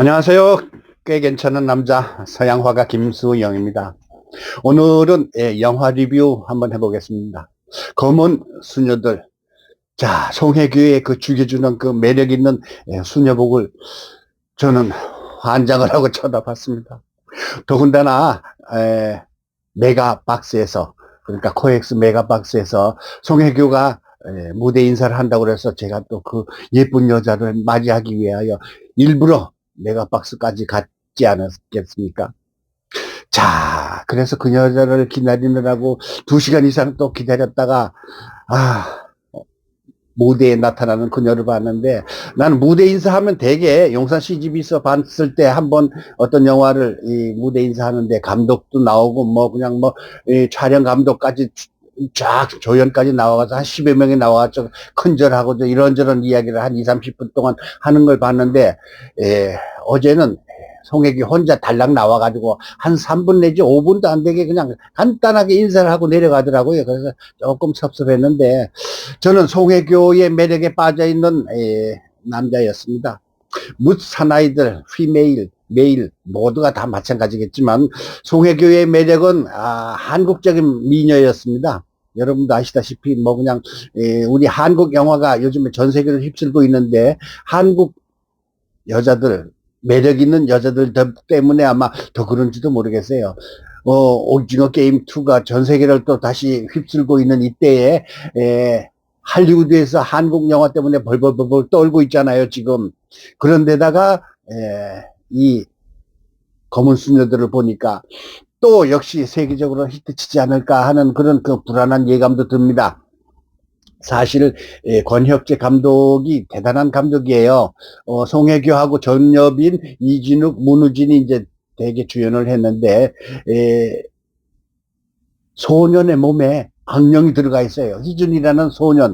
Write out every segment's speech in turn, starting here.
안녕하세요. 꽤 괜찮은 남자 서양화가 김수영입니다. 오늘은 예, 영화 리뷰 한번 해보겠습니다. 검은 수녀들. 자, 송혜교의 그 죽여주는 그 매력 있는 예, 수녀복을 저는 환장을 하고 쳐다봤습니다. 더군다나 에, 메가박스에서 그러니까 코엑스 메가박스에서 송혜교가 에, 무대 인사를 한다고 그래서 제가 또 그 예쁜 여자를 맞이하기 위하여 일부러 메가박스까지 갔지 않았겠습니까? 자, 그래서 그 여자를 기다리느라고 두 시간 이상 또 기다렸다가, 아, 무대에 나타나는 그녀를 봤는데, 나는 무대 인사하면 되게 용산 CGV에서 봤을 때 한번 어떤 영화를 이 무대 인사하는데 감독도 나오고 뭐 그냥 뭐 촬영 감독까지 쫙 조연까지 나와서 한 10여 명이 나와서 큰절하고 이런저런 이야기를 한 2, 30분 동안 하는 걸 봤는데, 예, 어제는 송혜기 혼자 달랑 나와가지고 한 3분 내지 5분도 안 되게 그냥 간단하게 인사를 하고 내려가더라고요. 그래서 조금 섭섭했는데 저는 송혜교의 매력에 빠져있는 예, 남자였습니다. 묻 사나이들, 휘메일, 메일 모두가 다 마찬가지겠지만 송혜교의 매력은 아, 한국적인 미녀였습니다. 여러분도 아시다시피 뭐 그냥 에, 우리 한국 영화가 요즘에 전 세계를 휩쓸고 있는데 한국 여자들 매력 있는 여자들 때문에 아마 더 그런지도 모르겠어요. 어, 오징어 게임 2가 전 세계를 또 다시 휩쓸고 있는 이때에 에, 할리우드에서 한국 영화 때문에 벌벌벌벌 떨고 있잖아요, 지금. 그런데다가 에, 이 검은 수녀들을 보니까 또 역시 세계적으로 히트치지 않을까 하는 그런 그 불안한 예감도 듭니다. 사실 예, 권혁재 감독이 대단한 감독이에요. 어, 송혜교하고 전여빈, 이진욱, 문우진이 이제 대개 주연을 했는데 에, 소년의 몸에 악령이 들어가 있어요. 희준이라는 소년.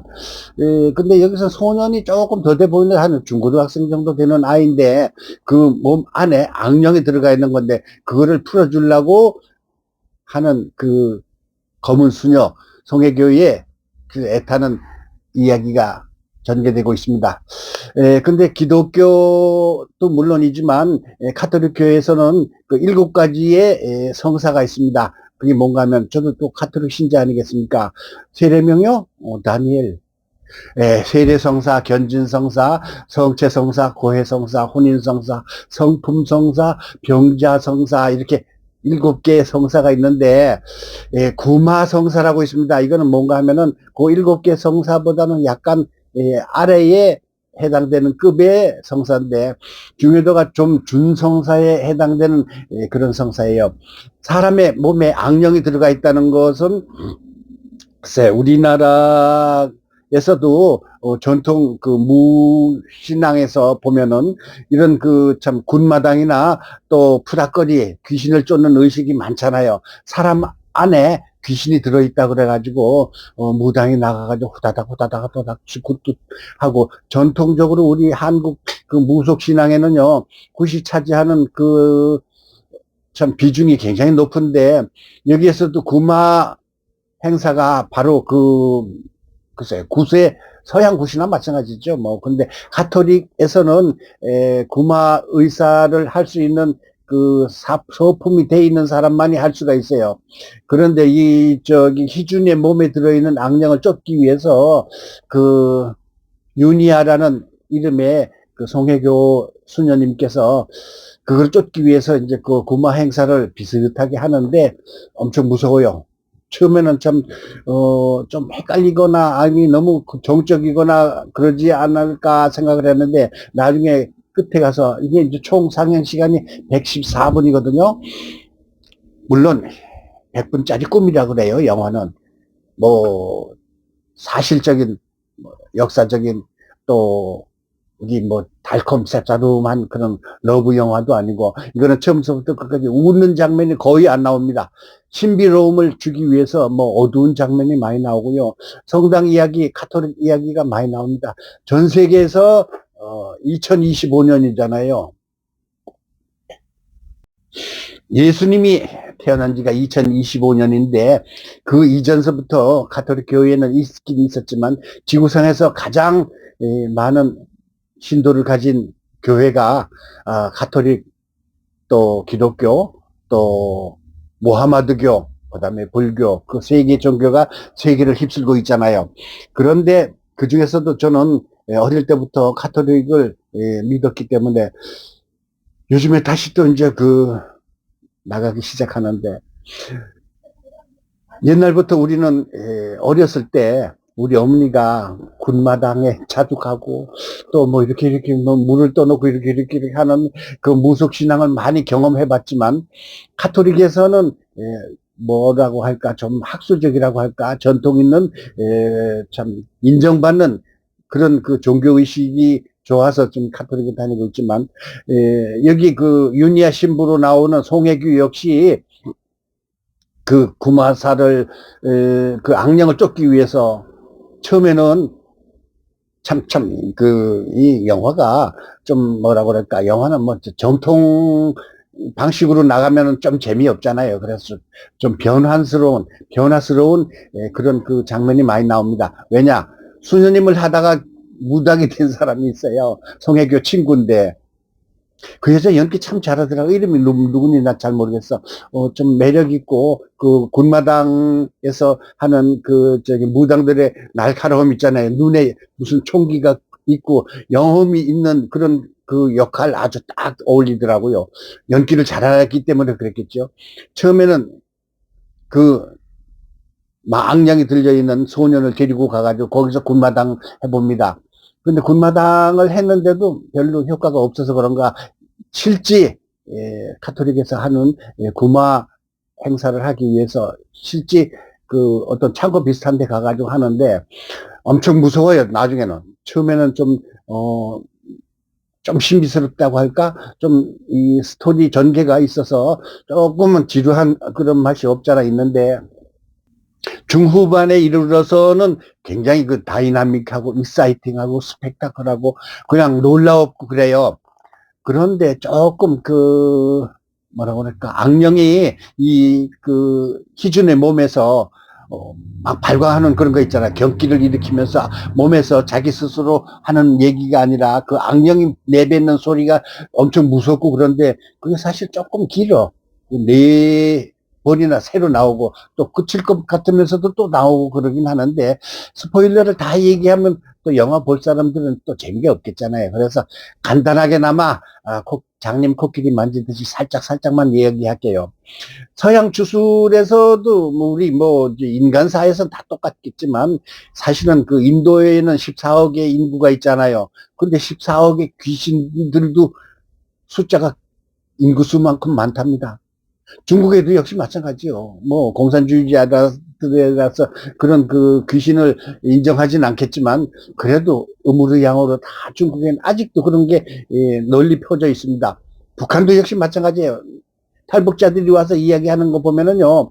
에, 근데 여기서 소년이 조금 더 돼 보이는 한 중고등학생 정도 되는 아이인데 그 몸 안에 악령이 들어가 있는 건데 그거를 풀어주려고 하는 그 검은 수녀 송혜교의 그 애타는 이야기가 전개되고 있습니다. 에, 근데 기독교도 물론이지만 에, 카톨릭 교회에서는 그 일곱 가지의 에, 성사가 있습니다. 그게 뭔가 하면 저도 또 카톨릭 신자 아니겠습니까? 세례명요? 어, 다니엘. 예, 세례성사, 견진성사, 성체성사, 고해성사, 혼인성사, 성품성사, 병자성사 이렇게 일곱 개의 성사가 있는데 예, 구마 성사라고 있습니다. 이거는 뭔가 하면은 그 일곱 개 성사보다는 약간 예, 아래에 해당되는 급의 성사인데 중요도가 좀 준성사에 해당되는 예, 그런 성사예요. 사람의 몸에 악령이 들어가 있다는 것은 글쎄 우리나라 에서도 어, 전통 그 무신앙에서 보면은 이런 그 참 군마당이나 또 푸닥거리 귀신을 쫓는 의식이 많잖아요. 사람 안에 귀신이 들어있다 그래가지고 어, 무당이 나가가지고 후다닥 후다닥 후다닥 굿굿 하고 전통적으로 우리 한국 그 무속 신앙에는요 굿이 차지하는 그 참 비중이 굉장히 높은데 여기에서도 구마 행사가 바로 그 글쎄요 구세 서양 구시나 마찬가지죠. 뭐 근데 가톨릭에서는 에, 구마 의사를 할 수 있는 그 사, 소품이 돼 있는 사람만이 할 수가 있어요. 그런데 이 저기 희준의 몸에 들어 있는 악령을 쫓기 위해서 그 유니아라는 이름의 그 송혜교 수녀님께서 그걸 쫓기 위해서 이제 그 구마 행사를 비슷하게 하는데 엄청 무서워요. 처음에는 참, 어, 좀 헷갈리거나, 아니, 너무 정적이거나 그러지 않을까 생각을 했는데, 나중에 끝에 가서, 이게 이제 총 상영 시간이 114분이거든요. 물론, 100분짜리 꿈이라 그래요, 영화는. 뭐, 사실적인, 뭐 역사적인, 또, 우리 뭐 달콤 쌉싸름한 그런 러브 영화도 아니고 이거는 처음부터 끝까지 웃는 장면이 거의 안 나옵니다. 신비로움을 주기 위해서 뭐 어두운 장면이 많이 나오고요. 성당 이야기, 카톨릭 이야기가 많이 나옵니다. 전 세계에서 어 2025년이잖아요. 예수님이 태어난 지가 2025년인데 그 이전서부터 가톨릭 교회는 있긴 있었지만 지구상에서 가장 많은 신도를 가진 교회가 아, 가톨릭 또 기독교 또 모하마드교 그다음에 불교 그 세 개 종교가 세계를 휩쓸고 있잖아요. 그런데 그 중에서도 저는 예, 어릴 때부터 가톨릭을 예, 믿었기 때문에 요즘에 다시 또 이제 그 나가기 시작하는데 옛날부터 우리는 예, 어렸을 때 우리 어머니가 군마당에 자주 가고 또 뭐 이렇게 이렇게 뭐 물을 떠놓고 이렇게 이렇게 이렇게 하는 그 무속 신앙을 많이 경험해 봤지만 카톨릭에서는 예, 뭐라고 할까 좀 학술적이라고 할까 전통 있는 예, 참 인정받는 그런 그 종교 의식이 좋아서 좀 카톨릭에 다니고 있지만 예, 여기 그 유니아 신부로 나오는 송혜교 역시 그 구마사를 에, 그 악령을 쫓기 위해서 처음에는 참 참 그 이 영화가 좀 뭐라고 그럴까 영화는 뭐 정통 방식으로 나가면은 좀 재미없잖아요. 그래서 좀 변환스러운 변화스러운 예, 그런 그 장면이 많이 나옵니다. 왜냐 수녀님을 하다가 무당이 된 사람이 있어요. 송혜교 친구인데 그 여자 연기 참 잘하더라고. 이름이 누, 누군지 나 잘 모르겠어. 어, 좀 매력 있고, 그, 군마당에서 하는 그, 저기, 무당들의 날카로움 있잖아요. 눈에 무슨 총기가 있고, 영험이 있는 그런 그 역할 아주 딱 어울리더라고요. 연기를 잘하기 때문에 그랬겠죠. 처음에는 그, 망량이 들려있는 소년을 데리고 가가지고 거기서 군마당 해봅니다. 근데 군마당을 했는데도 별로 효과가 없어서 그런가 실제 예, 카톨릭에서 하는 예, 구마 행사를 하기 위해서 실제 그 어떤 창고 비슷한 데 가가지고 하는데 엄청 무서워요 나중에는 처음에는 좀 어, 좀 신비스럽다고 할까? 좀 이 스토리 전개가 있어서 조금은 지루한 그런 맛이 없잖아 있는데 중후반에 이르러서는 굉장히 그 다이나믹하고 익사이팅하고 스펙타클하고 그냥 놀라웠고 그래요. 그런데 조금 그 뭐라고 그럴까 악령이 이 그 희준의 몸에서 어, 막 발광하는 그런 거 있잖아. 경기를 일으키면서 몸에서 자기 스스로 하는 얘기가 아니라 그 악령이 내뱉는 소리가 엄청 무섭고 그런데 그게 사실 조금 길어. 네 번이나 새로 나오고 또 끝일 것 같으면서도 또 나오고 그러긴 하는데 스포일러를 다 얘기하면 또 영화 볼 사람들은 또 재미가 없겠잖아요. 그래서 간단하게나마 아, 코, 장님 코끼리 만지듯이 살짝 살짝만 이야기할게요. 서양 주술에서도 뭐 우리 뭐 인간사에서는 다 똑같겠지만 사실은 그 인도에는 14억의 인구가 있잖아요. 근데 14억의 귀신들도 숫자가 인구수만큼 많답니다. 중국에도 역시 마찬가지요. 뭐 공산주의자들에서 그런 그 귀신을 인정하진 않겠지만 그래도 음으로 양으로 다 중국에는 아직도 그런 게 예, 널리 펴져 있습니다. 북한도 역시 마찬가지예요. 탈북자들이 와서 이야기하는 거 보면은요.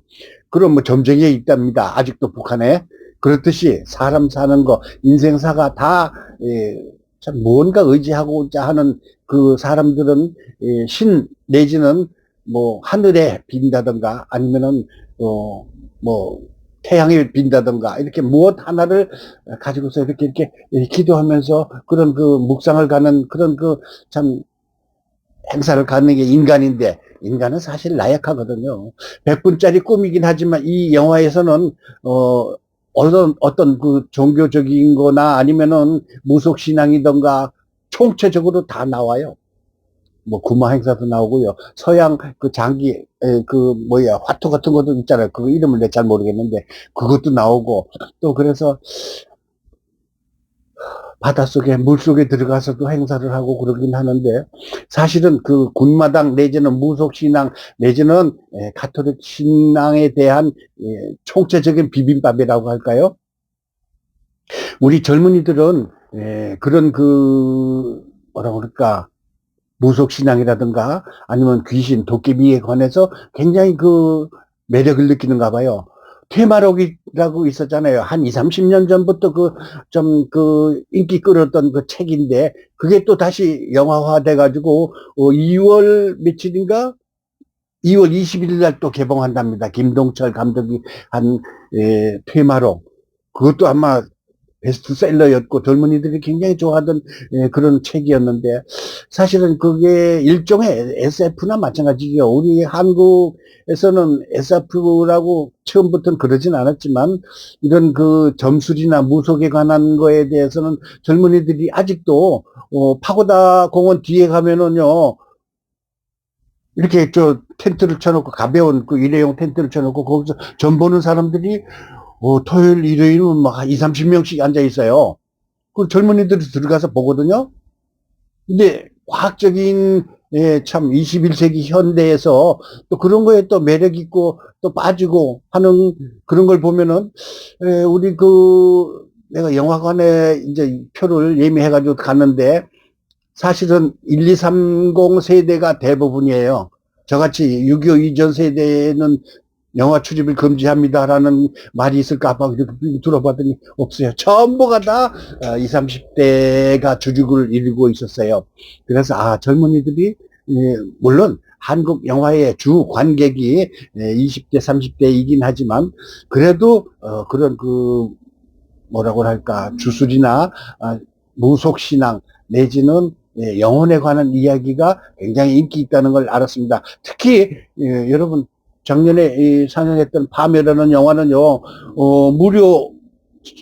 그런 뭐 점쟁이에 있답니다. 아직도 북한에. 그렇듯이 사람 사는 거, 인생사가 다, 예, 참 뭔가 의지하고자 하는 그 사람들은 예, 신 내지는 뭐 하늘에 빈다든가 아니면은 어뭐 태양에 빈다든가 이렇게 무엇 하나를 가지고서 이렇게 이렇게 기도하면서 그런 그 묵상을 가는 그런 그 참 행사를 갖는 게 인간인데 인간은 사실 나약하거든요. 100분짜리 꿈이긴 하지만 이 영화에서는 어 어떤 어떤 그 종교적인 거나 아니면은 무속 신앙이던가 총체적으로 다 나와요. 뭐 구마 행사도 나오고요. 서양 그 장기 에, 그 뭐야 화투 같은 것도 있잖아요. 그 이름을 내가 잘 모르겠는데 그것도 나오고 또 그래서 바닷속에 물속에 들어가서도 행사를 하고 그러긴 하는데 사실은 그 군마당 내지는 무속신앙 내지는 에, 가톨릭 신앙에 대한 에, 총체적인 비빔밥이라고 할까요? 우리 젊은이들은 에, 그런 그 뭐라 그럴까 무속신앙이라든가 아니면 귀신, 도깨비에 관해서 굉장히 그 매력을 느끼는가 봐요. 테마록이라고 있었잖아요. 한 2, 30년 전부터 그, 좀 그 인기 끌었던 그 책인데, 그게 또 다시 영화화 돼가지고, 어, 2월 며칠인가? 2월 20일 날 또 개봉한답니다. 김동철 감독이 한, 에, 테마록. 그것도 아마 베스트셀러였고 젊은이들이 굉장히 좋아하던 예, 그런 책이었는데 사실은 그게 일종의 SF나 마찬가지죠. 우리 한국에서는 SF라고 처음부터는 그러진 않았지만 이런 그 점술이나 무속에 관한 거에 대해서는 젊은이들이 아직도 어, 파고다 공원 뒤에 가면은요 이렇게 저 텐트를 쳐놓고 가벼운 그 일회용 텐트를 쳐놓고 거기서 점 보는 사람들이 어, 토요일 일요일은 막 2, 30명씩 앉아 있어요. 그 젊은이들이 들어가서 보거든요. 근데 과학적인 예, 참 21세기 현대에서 또 그런 거에 또 매력 있고 또 빠지고 하는 그런 걸 보면은 예, 우리 그 내가 영화관에 이제 표를 예매해 가지고 갔는데 사실은 1, 2, 30 세대가 대부분이에요. 저같이 6.25 이전 세대는 영화 출입을 금지합니다라는 말이 있을까 봐 들어봤더니 없어요. 전부가 다 20, 30대가 주축을 이루고 있었어요. 그래서 아 젊은이들이 예, 물론 한국 영화의 주 관객이 20대, 30대이긴 하지만 그래도 어, 그런 그 뭐라고 할까 주술이나 아, 무속신앙 내지는 예, 영혼에 관한 이야기가 굉장히 인기 있다는 걸 알았습니다. 특히 예, 여러분 작년에 이 상영했던 파묘라는 영화는요 어, 무려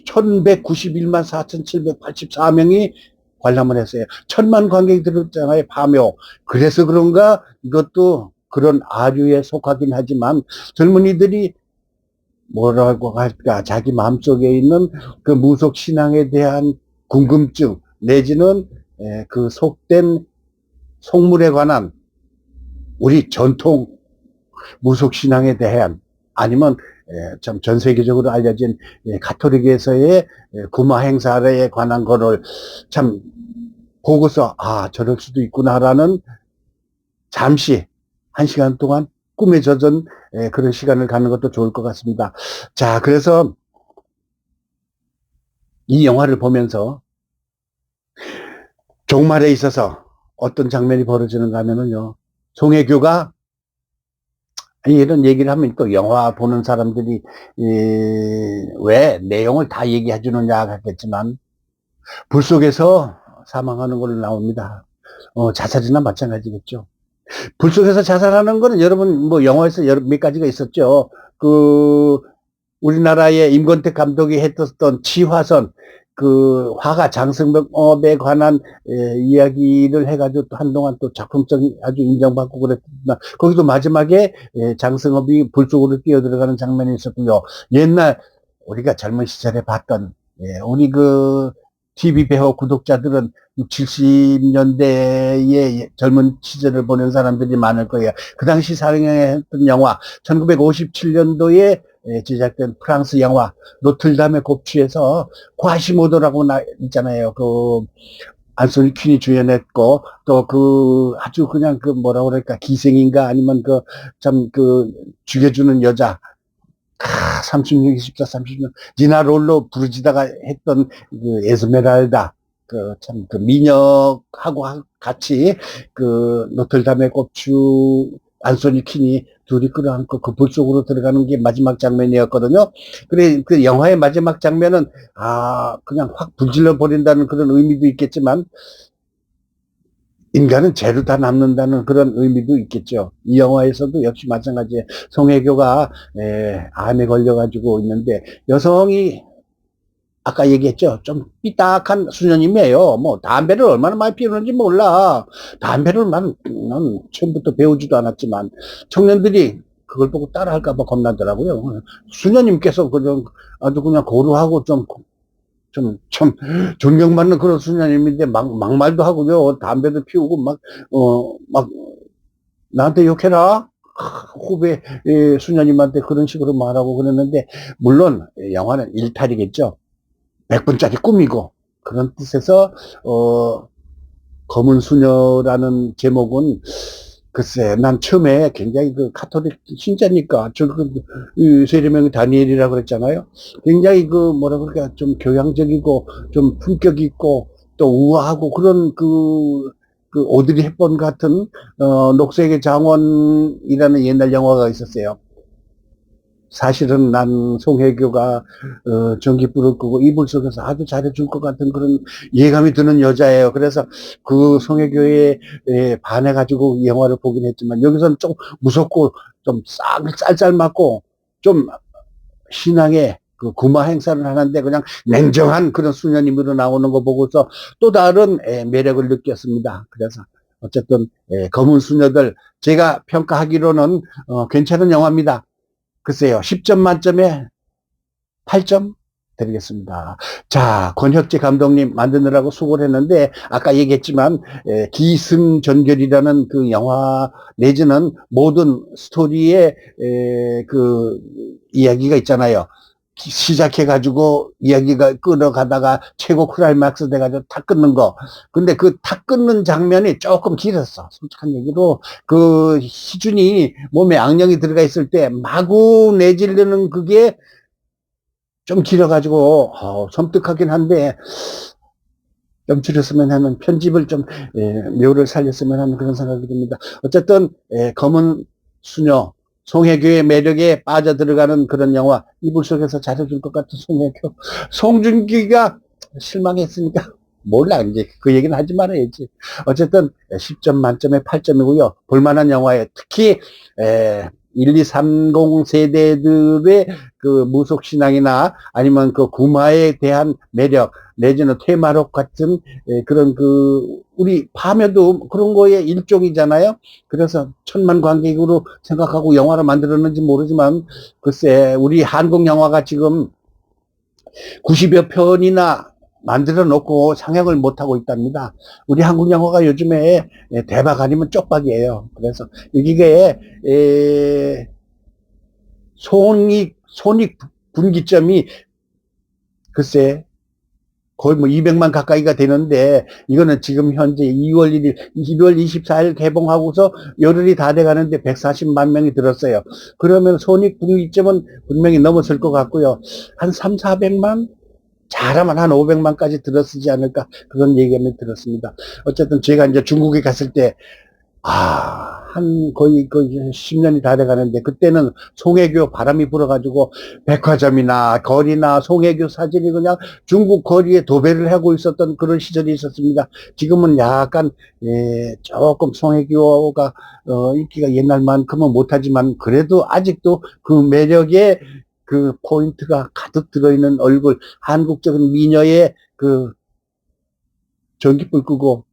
1191만 4784명이 관람을 했어요. 천만 관객이 들었잖아요, 파묘. 그래서 그런가 이것도 그런 아류에 속하긴 하지만 젊은이들이 뭐라고 할까 자기 마음속에 있는 그 무속 신앙에 대한 궁금증 내지는 에, 그 속된 속물에 관한 우리 전통 무속 신앙에 대한 아니면 예, 참전 세계적으로 알려진 예, 가톨릭에서의 예, 구마 행사에 관한 거를 참 보고서 아 저럴 수도 있구나라는 잠시 한 시간 동안 꿈에 젖은 예, 그런 시간을 갖는 것도 좋을 것 같습니다. 자 그래서 이 영화를 보면서 종말에 있어서 어떤 장면이 벌어지는가 하면은요 송혜교가 이런 얘기를 하면 또 영화 보는 사람들이 이, 왜 내용을 다 얘기해 주느냐 하겠지만 불 속에서 사망하는 걸로 나옵니다. 어, 자살이나 마찬가지겠죠. 불 속에서 자살하는 거는 여러분 뭐 영화에서 여러 몇 가지가 있었죠. 그 우리나라의 임권택 감독이 했었던 치화선 그 화가 장승업에 관한 에, 이야기를 해가지고 또 한동안 또 작품성이 아주 인정받고 그랬지만 거기도 마지막에 에, 장승업이 불 속으로 뛰어들어가는 장면이 있었고요. 옛날 우리가 젊은 시절에 봤던 예, 우리 그 TV 배우 구독자들은 6, 70년대의 젊은 시절을 보낸 사람들이 많을 거예요. 그 당시 상영했던 영화 1957년도에 예, 제작된 프랑스 영화 노틀담의 곱추에서 과시모도라고 나 있잖아요. 그 안소니 퀸이 주연했고 또 그 아주 그냥 그 뭐라 그럴까 기생인가 아니면 그 참 그 죽여주는 여자 아, 36, 24, 36 니나 롤로 부르지다가 했던 그 에스메랄다 그 참그 미녀하고 같이 그 노틀담의 곱추 안소니 퀸이 둘이 끌어안고 그 불 속으로 들어가는 게 마지막 장면이었거든요. 그래, 그 영화의 마지막 장면은, 아, 그냥 확 불질러 버린다는 그런 의미도 있겠지만, 인간은 죄로 다 남는다는 그런 의미도 있겠죠. 이 영화에서도 역시 마찬가지에 송혜교가 에, 암에 걸려가지고 있는데 여성이 아까 얘기했죠. 좀 삐딱한 수녀님이에요. 뭐 담배를 얼마나 많이 피우는지 몰라. 담배를 난, 난 처음부터 배우지도 않았지만 청년들이 그걸 보고 따라할까봐 겁나더라고요. 수녀님께서 그냥 아주 그냥 고루하고 좀, 좀, 참, 존경받는 그런 수녀님인데 막, 막말도 하고요. 담배도 피우고 막, 어, 막, 나한테 욕해라? 후배 예, 수녀님한테 그런 식으로 말하고 그랬는데, 물론 영화는 일탈이겠죠. 100분짜리 꿈이고 그런 뜻에서 어 검은 수녀라는 제목은 글쎄 난 처음에 굉장히 그 카톨릭 신자니까 저그 세례명이 다니엘이라고 그랬잖아요. 굉장히 그 뭐라 그럴까 좀 교양적이고 좀 품격 있고 또 우아하고 그런 그, 그 오드리 헵번 같은 어 녹색의 장원이라는 옛날 영화가 있었어요 사실은 난 송혜교가 어, 전기 불을 끄고 이불 속에서 아주 잘해줄 것 같은 그런 예감이 드는 여자예요. 그래서 그 송혜교에 에, 반해가지고 영화를 보긴 했지만 여기서는 좀 무섭고 좀 싹 짤짤 맞고 좀 신앙의 그 구마 행사를 하는데 그냥 냉정한 그런 수녀님으로 나오는 거 보고서 또 다른 에, 매력을 느꼈습니다. 그래서 어쨌든 에, 검은 수녀들 제가 평가하기로는 어, 괜찮은 영화입니다. 글쎄요, 10점 만점에 8점 드리겠습니다. 자, 권혁재 감독님 만드느라고 수고를 했는데, 아까 얘기했지만, 에, 기승전결이라는 그 영화 내지는 모든 스토리의, 에, 그, 이야기가 있잖아요. 기- 시작해가지고 이야기가 끌어가다가 최고 클라이막스 돼가지고 탁 끊는 거. 근데 그탁 끊는 장면이 조금 길었어. 솔직한 얘기로. 그 희준이 몸에 악령이 들어가 있을 때 마구 내지르는 그게 좀 길어가지고 어, 섬뜩하긴 한데 좀 줄였으면 하는 편집을 좀 예, 묘를 살렸으면 하는 그런 생각이 듭니다. 어쨌든 예, 검은 수녀 송혜교의 매력에 빠져 들어가는 그런 영화 이불 속에서 잘해줄 것 같은 송혜교. 송중기가 실망했으니까 몰라. 이제 그 얘기는 하지 말아야지. 어쨌든 10점 만점에 8점이고요. 볼만한 영화에 특히 에, 1, 2, 30 세대들의 그 무속신앙이나 아니면 그 구마에 대한 매력 내지는 테마록 같은 에, 그런 그 우리 파묘도 그런 거의 일종이잖아요. 그래서 천만 관객으로 생각하고 영화를 만들었는지 모르지만 글쎄 우리 한국 영화가 지금 90여 편이나 만들어 놓고 상영을 못 하고 있답니다. 우리 한국 영화가 요즘에 예, 대박 아니면 쪽박이에요. 그래서 여기에 에, 손익 손익 분기점이 글쎄 거의 뭐 200만 가까이가 되는데 이거는 지금 현재 2월 1일, 2월 24일 개봉하고서 열흘이 다 돼가는데 140만 명이 들었어요. 그러면 손익 분기점은 분명히 넘었을 것 같고요. 한 3, 400만? 잘하면 한 500만까지 들었지 않을까 그런 얘기를 들었습니다. 어쨌든 제가 이제 중국에 갔을 때 아, 한 거의 거의 10년이 다 돼가는데 그때는 송혜교 바람이 불어가지고 백화점이나 거리나 송혜교 사진이 그냥 중국 거리에 도배를 하고 있었던 그런 시절이 있었습니다. 지금은 약간 예, 조금 송혜교가 어, 인기가 옛날만큼은 못하지만 그래도 아직도 그 매력의 그 포인트가 가득 들어있는 얼굴, 한국적인 미녀의 그 전기불 끄고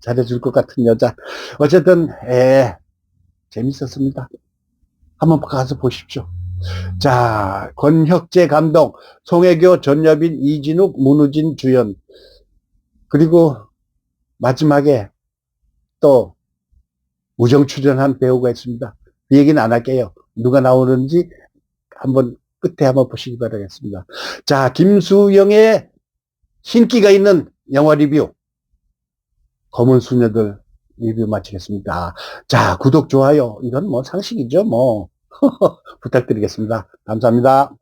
잘해줄 것 같은 여자. 어쨌든 예, 재밌었습니다. 한번 가서 보십시오. 자, 권혁재 감독, 송혜교, 전여빈, 이진욱, 문우진 주연. 그리고 마지막에 또 우정 출연한 배우가 있습니다. 그 얘기는 안 할게요. 누가 나오는지 한번 끝에 한번 보시기 바라겠습니다. 자, 김수영의 신기가 있는 영화 리뷰. 검은 수녀들 리뷰 마치겠습니다. 자, 구독, 좋아요. 이건 뭐 상식이죠, 뭐. 부탁드리겠습니다. 감사합니다.